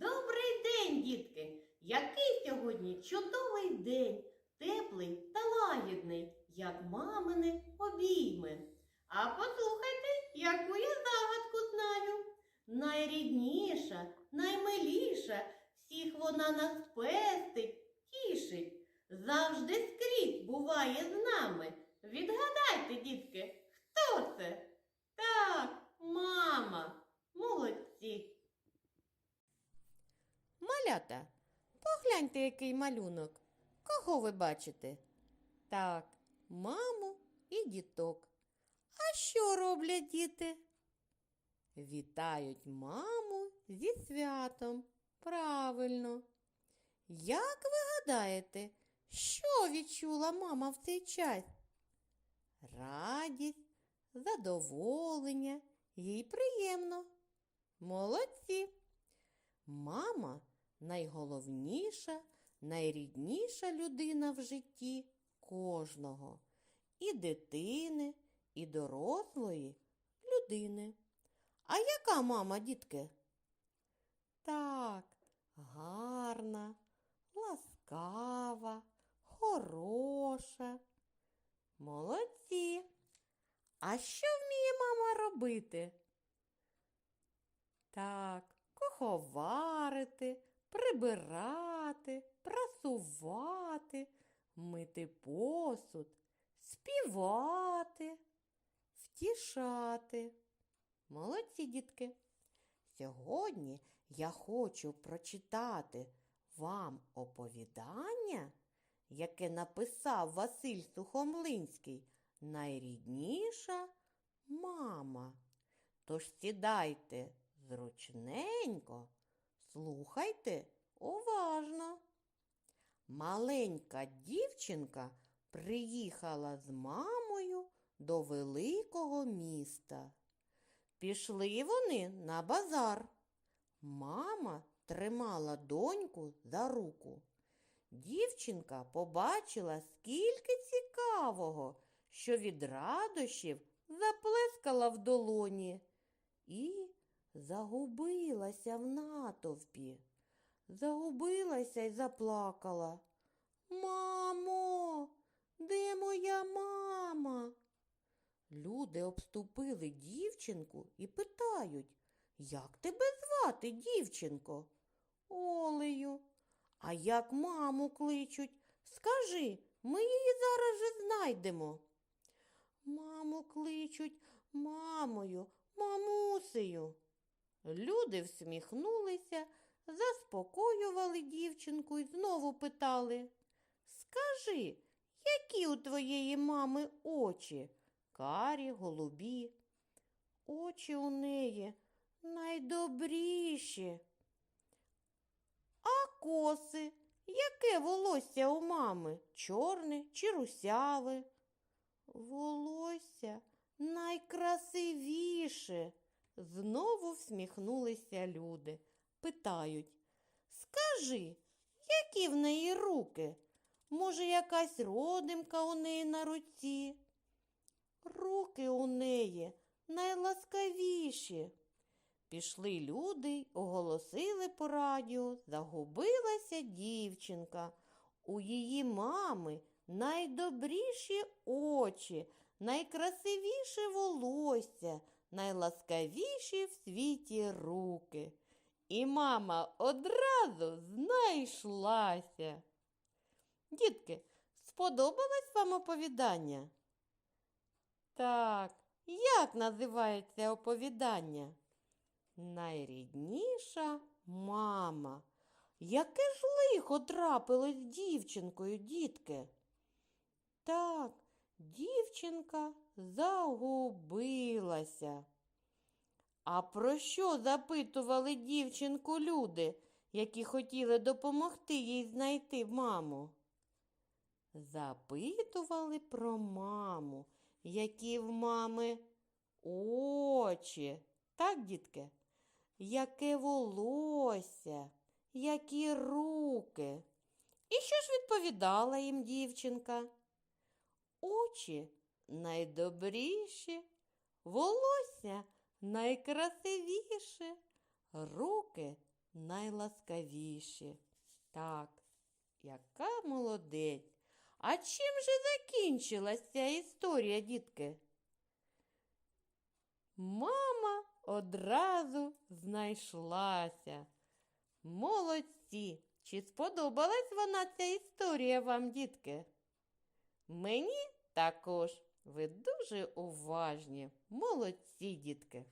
Добрий день, дітки! Який сьогодні чудовий день, теплий та лагідний, як мамини обійми. А послухайте, яку я загадку знаю. Найрідніша, наймиліша, всіх вона нас пестить, тішить. Завжди скрізь буває з нами. Відгадайте, дітки, хто це? Так, мама. Молодці. Малята, погляньте, який малюнок. Кого ви бачите? Так, маму і діток. А що роблять діти? Вітають маму зі святом. Правильно. Як ви гадаєте, що відчула мама в цей час? Радість, задоволення, їй приємно. Молодці. Мама найголовніша, найрідніша людина в житті кожного. І дитини, і дорослої людини. А яка мама, дітки? Так, гарна, ласкава, хороша. Молодці. А що вміє мама робити? Так, куховарити, прибирати, прасувати, мити посуд, співати, втішати. Молодці, дітки. Сьогодні я хочу прочитати вам оповідання, яке написав Василь Сухомлинський, найрідніша мама. Тож сідайте зручненько, слухайте уважно. Маленька дівчинка приїхала з мамою до великого міста. Пішли вони на базар. Мама тримала доньку за руку. Дівчинка побачила, скільки цікавого, що від радощів заплескала в долоні і загубилася в натовпі. Загубилася й заплакала. Мамо, де моя мама? Люди обступили дівчинку і питають, як тебе звати, дівчинко? Олею. А як маму кличуть? Скажи, ми її зараз же знайдемо. Маму кличуть мамою, мамусею. Люди всміхнулися, заспокоювали дівчинку і знову питали. Скажи, які у твоєї мами очі? Карі, голубі. Очі у неї найдобріші. А коси, яке волосся у мами? Чорне чи русяве? Волосся найкрасивіше. Знову всміхнулися люди. Питають, скажи, які в неї руки? Може, якась родимка у неї на руці? Руки у неї найласкавіші. Пішли люди й оголосили по радіо, загубилася дівчинка. У її мами найдобріші очі, найкрасивіше волосся, найласкавіші в світі руки. І мама одразу знайшлася. Дітки, сподобалось вам оповідання? Так, як називається оповідання? Найрідніша мама. Яке ж лихо трапилось дівчинкою, дітки? Так, дівчинка загубилася. А про що запитували дівчинку люди, які хотіли допомогти їй знайти маму? Запитували про маму, які в мами очі. Так, дітки? Яке волосся, які руки. І що ж відповідала їм дівчинка? Очі найдобріші, волосся найкрасивіше, руки найласкавіші. Так, яка молодець. А чим же закінчилась ця історія, дітки? Мама одразу знайшлася. Молодці! Чи сподобалась вона ця історія вам, дітки? Мені також. Ви дуже уважні. Молодці, дітки.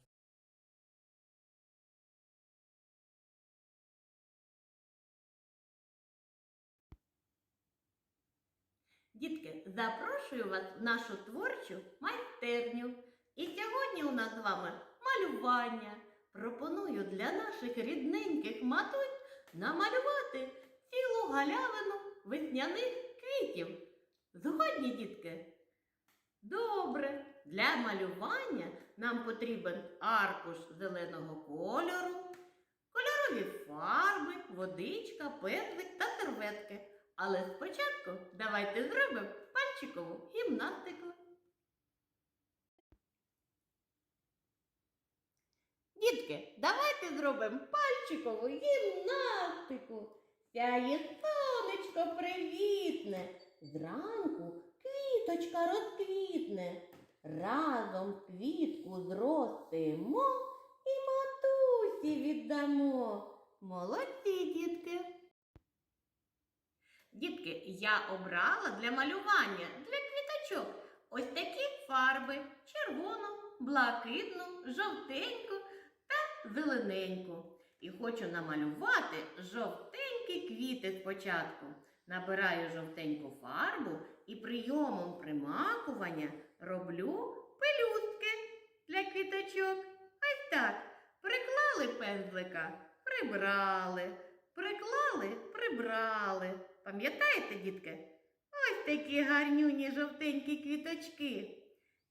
Дітки, запрошую вас в нашу творчу майстерню. І сьогодні у нас з вами малювання. Пропоную для наших рідненьких матусь намалювати цілу галявину весняних квітів. Згодні, дітки? Добре. Для малювання нам потрібен аркуш зеленого кольору, кольорові фарби, водичка, пензлик та серветки. Але спочатку давайте зробимо пальчикову гімнастику. Дітки, давайте зробимо пальчикову гімнастику. Сяє сонечко привітне, зранку квіточка розквітне. Разом квітку зростимо і матусі віддамо. Молодці, дітки! Дітки, я обрала для малювання для квіточок ось такі фарби: червону, блакитну, жовтеньку та зелененьку. І хочу намалювати жовтенькі квіти спочатку. Набираю жовтеньку фарбу і прийомом примакування роблю пелюстки для квіточок. Ось так. Приклали пензлика, прибрали, приклали, прибрали. Пам'ятаєте, дітки? Ось такі гарнюні жовтенькі квіточки.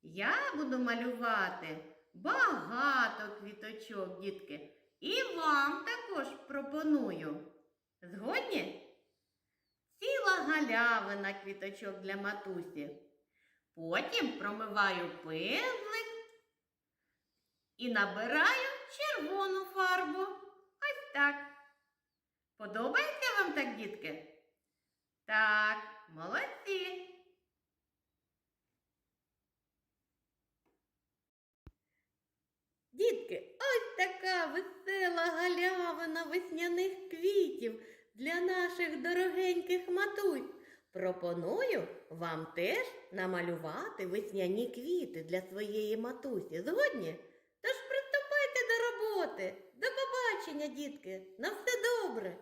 Я буду малювати багато квіточок, дітки. І вам також пропоную. Згодні? Галявина квіточок для матусі. Потім промиваю пензлик і набираю червону фарбу. Ось так. Подобається вам так, дітки? Так, молодці. Дітки, ось така весела галявина весняних квітів для наших дорогеньких матусь. Пропоную вам теж намалювати весняні квіти для своєї матусі. Згодні? Тож приступайте до роботи. До побачення, дітки. На все добре.